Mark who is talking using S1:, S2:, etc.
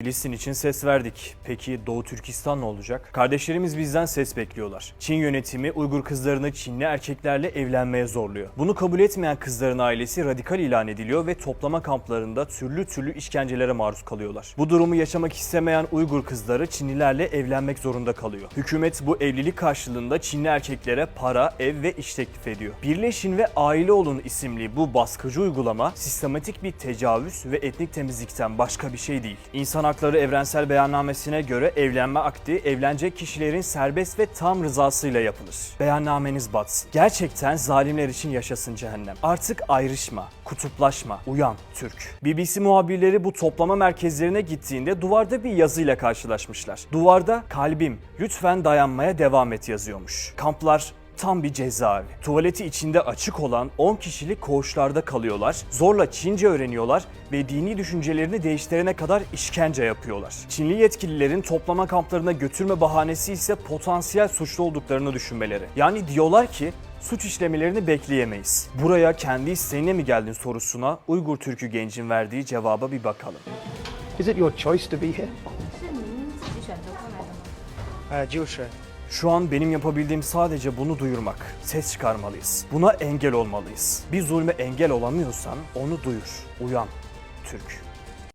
S1: Filistin için ses verdik. Peki Doğu Türkistan ne olacak? Kardeşlerimiz bizden ses bekliyorlar. Çin yönetimi Uygur kızlarını Çinli erkeklerle evlenmeye zorluyor. Bunu kabul etmeyen kızların ailesi radikal ilan ediliyor ve toplama kamplarında türlü türlü işkencelere maruz kalıyorlar. Bu durumu yaşamak istemeyen Uygur kızları Çinlilerle evlenmek zorunda kalıyor. Hükümet bu evlilik karşılığında Çinli erkeklere para, ev ve iş teklif ediyor. Birleşin ve aile olun isimli bu baskıcı uygulama sistematik bir tecavüz ve etnik temizlikten başka bir şey değil. İnsan Hakları Evrensel Beyannamesi'ne göre evlenme akdi evlenecek kişilerin serbest ve tam rızasıyla yapılır. Beyannameniz batsın. Gerçekten zalimler için yaşasın cehennem. Artık ayrışma, kutuplaşma, uyan Türk. BBC muhabirleri bu toplama merkezlerine gittiğinde duvarda bir yazıyla karşılaşmışlar. Duvarda kalbim lütfen dayanmaya devam et yazıyormuş. Kamplar tam bir cezaevi. Tuvaleti içinde açık olan 10 kişilik koğuşlarda kalıyorlar, zorla Çince öğreniyorlar ve dini düşüncelerini değiştirene kadar işkence yapıyorlar. Çinli yetkililerin toplama kamplarına götürme bahanesi ise potansiyel suçlu olduklarını düşünmeleri. Yani diyorlar ki suç işlemelerini bekleyemeyiz. Buraya kendi isteğine mi geldin sorusuna Uygur Türk'ü gencin verdiği cevaba bir bakalım.
S2: Is it your choice to be here?
S3: 是您自己选择过来的吗？
S2: 呃，就是。
S1: Şu an benim yapabildiğim sadece bunu duyurmak. Ses çıkarmalıyız. Buna engel olmalıyız. Bir zulme engel olamıyorsan onu duyur. Uyan Türk.